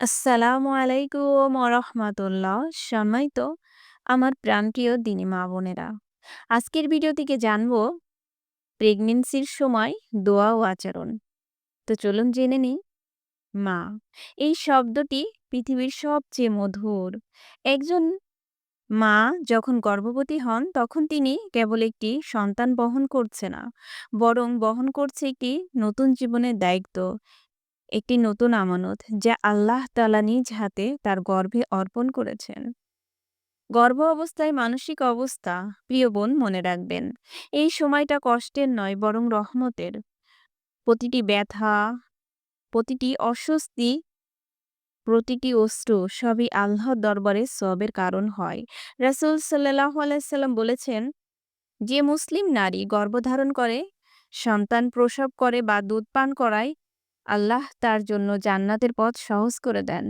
আসসালামু আলাইকুম ওরহমাতুল্লাহ। সম্মানিত আমার প্রাণপ্রিয় দিনী মা বোনেরা। আজকের ভিডিও থেকে জানব প্রেগনেন্সির সময় দোয়া ও আচরণ। তো চলুন জেনে নিই। মা, এই শব্দটি পৃথিবীর সবচেয়ে মধুর। একজন মা যখন গর্ভবতী হন, তখন তিনি কেবল একটি সন্তান বহন করছে না, বরং বহন করছে একটি নতুন জীবনের দায়িত্ব। একটি নতুন আমানত যা আল্লাহ তালা নিজ হাতে তার গর্ভে অর্পণ করেছেন। গর্ভ অবস্থায় মানসিক অবস্থা, প্রিয় বোন, মনে রাখবেন, এই সময়টা কষ্টের নয়, বরং রহমতের। প্রতিটি ব্যথা, প্রতিটি অস্বস্তি, প্রতিটি অস্ত্র সবই আল্লাহর দরবারে সবের কারণ হয়। রাসুল সাল্লাহ আলাইসাল্লাম বলেছেন, যে মুসলিম নারী গর্ভধারণ করে, সন্তান প্রসব করে বা দুধ পান করায় আল্লাহ তার জন্য জান্নাতের পথ সহজ করে দেন।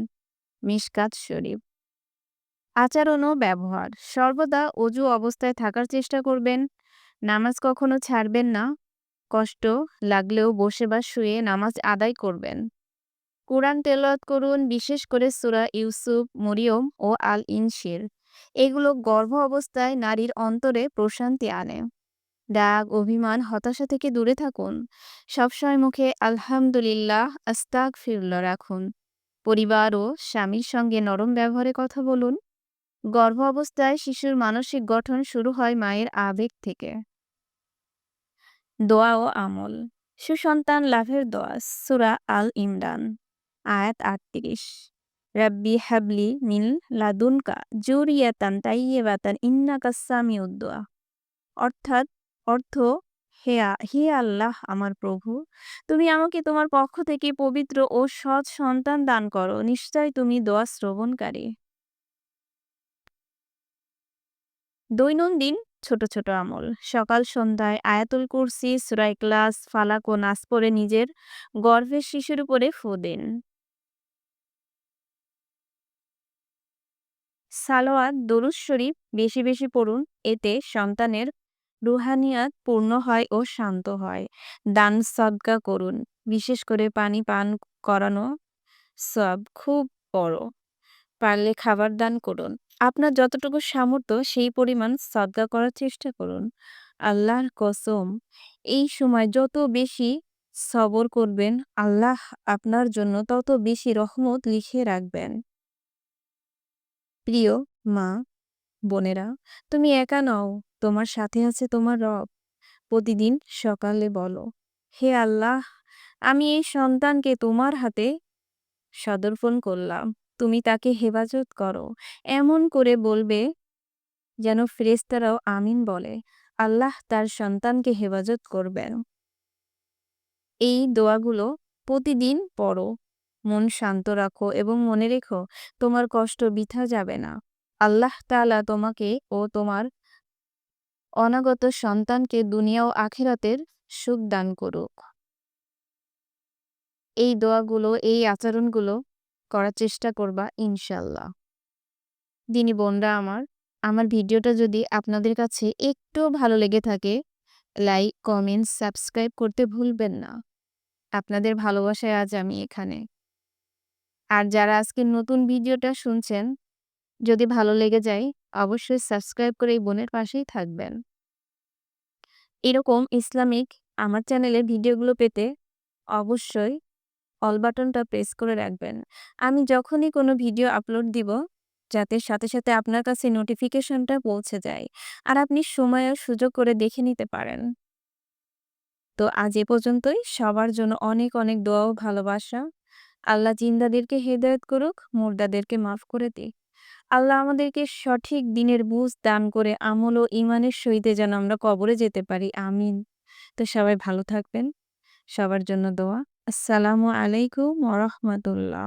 মিশকাত শরীফ। আচরণ ও ব্যবহার সর্বদা অজু অবস্থায় থাকার চেষ্টা করবেন। নামাজ কখনো ছাড়বেন না। কষ্ট লাগলেও বসে বা শুয়ে নামাজ আদায় করবেন। কোরআন তেলত করুন, বিশেষ করে সুরা ইউসুফ, মরিয়ম ও আল ইনশির এগুলো গর্ভ অবস্থায় নারীর অন্তরে প্রশান্তি আনে। রাগ অভিমান, হতাশা থেকে দূরে থাকুন। সবসময় মুখে আলহামদুলিল্লাহ আস্তাক ফিরুল্লাহ রাখুন। পরিবার ও স্বামীর সঙ্গে নরম ব্যবহারে কথা বলুন। গর্ভ অবস্থায় শিশুর মানসিক গঠন শুরু হয় মায়ের আবেগ থেকে। দোয়া ও আমল। সুসন্তান লাভের দোয়া, সুরা আল ইমরান, আয়াত আটত্রিশ। রাব্বি হাবলি মিন লাদুনকা জুরিয়াতান তাইয়েবাতান ইন্নাকা সামিউদ্দোয়া অর্থাৎ অর্থ, হে হে আল্লাহ আমার প্রভু, তুমি আমাকে তোমার পক্ষ থেকে পবিত্র ও সৎ সন্তান দান করো। নিশ্চয় তুমি দোয়া শ্রবণকারী। দৈনন্দিন ছোট ছোট আমল। সকাল সন্ধ্যায় আয়াতুল কুরসি সুরাই ক্লাস ফালাক ও নাচ পরে নিজের গর্ভের শিশুর উপরে ফু দিন। সালোয়াত দরুদ শরীফ বেশি বেশি পড়ুন। এতে সন্তানের রুহানিয়াত পূর্ণ হয় ও শান্ত হয়। দান সদকা করুন, বিশেষ করে পানি পান করানো সব খুব বড়। পারলে খাবার দান করুন। আপনার যতটুকু সামর্থ্য, সেই পরিমাণ সদকা করার চেষ্টা করুন। আল্লাহর কসম, এই সময় যত বেশি সবর করবেন, আল্লাহ আপনার জন্য তত বেশি রহমত লিখে রাখবেন। প্রিয় মা, বোনেরা, তুমি একা নও। তোমার সাথে আছে তোমার রব। প্রতিদিন সকালে বলো, হে আল্লাহ, আমি এই সন্তানকে তোমার হাতে সদর্পণ করলাম। তুমি তাকে হেফাজত করো। এমন করে বলবে যেন ফেরেস্তারাও আমিন বলে। আল্লাহ তার সন্তানকে হেফাজত করবেন। এই দোয়াগুলো প্রতিদিন পড়ো। মন শান্ত রাখো এবং মনে রেখো, তোমার কষ্ট বৃথা যাবে না। আল্লাহ তালা তোমাকে ও তোমার অনাগত সন্তানকে দুনিয়া ও আখিরাতের সুখ দান করুক। এই দোয়াগুলো, এই আচরণগুলো করার চেষ্টা করবা ইনশাল্লাহ দিনী বোনরা আমার আমার ভিডিওটা যদি আপনাদের কাছে একটু ভালো লেগে থাকে, লাইক, কমেন্ট, সাবস্ক্রাইব করতে ভুলবেন না। আপনাদের ভালোবাসায় আজ আমি এখানে। আর যারা আজকে নতুন ভিডিওটা শুনছেন যদি ভালো লেগে যায়, অবশ্যই সাবস্ক্রাইব করে এই বোনের পাশেই থাকবেন। এরকম ইসলামিক আমার চ্যানেলে ভিডিওগুলো পেতে অবশ্যই অল বাটনটা প্রেস করে রাখবেন। আমি যখনই কোনো ভিডিও আপলোড দিব, যাতে সাথে সাথে আপনার কাছে নোটিফিকেশনটা পৌঁছে যায় আর আপনি সময় সুযোগ করে দেখে নিতে পারেন। তো আজ এ পর্যন্তই। সবার জন্য অনেক অনেক দোয়া ও ভালোবাসা। আল্লাহ জিন্দাদেরকে হেদায়ত করুক, মুর্দাদেরকে মাফ করে দিক। আল্লাহ আমাদেরকে সঠিক দিনের বুঝ দান করে আমল ও ইমানের সহিতে যেন আমরা কবরে যেতে পারি। আমিন। তো সবাই ভালো থাকবেন। সবার জন্য দোয়া। আসসালামু আলাইকুম ওরহমতুল্লাহ